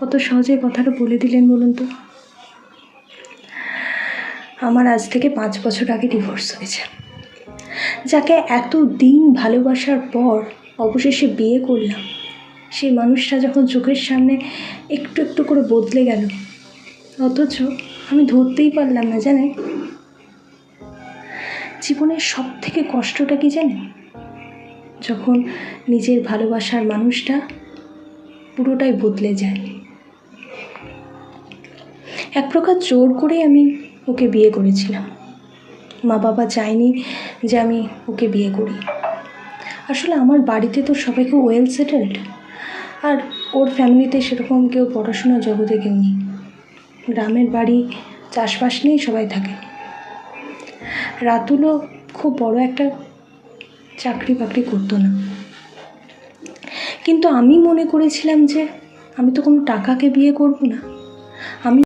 কত সহজে কথাটা বলে দিলেন বলুন তো? আমার আজ থেকে পাঁচ বছর আগে ডিভোর্স হয়েছে। যাকে এত দিন ভালোবাসার পর অবশেষে বিয়ে করলাম, সেই মানুষটা যখন চোখের সামনে একটু একটু করে বদলে গেল, অথচ আমি ধরতেই পারলাম না জানেন? জীবনের সব থেকে কষ্টটা কি জানেন? যখন নিজের ভালোবাসার মানুষটা পুরোটাই বদলে যায়। এক প্রকার জোর করে আমি ওকে বিয়ে করেছিলাম। মা বাবা চায়নি যে আমি ওকে বিয়ে করি। আসলে আমার বাড়িতে তো সবাই খুব ওয়েল সেটেলড আর ওর ফ্যামিলিতে সেরকম কেউ পড়াশোনার জগতে কেউ নেই। গ্রামের বাড়ি, চাষবাস নিয়েই সবাই থাকে। রাতুলও খুব বড় একটা চাকরি বাকরি করতো না। কিন্তু আমি মনে করেছিলাম যে আমি তো কোনো টাকাকে বিয়ে করব না। আমি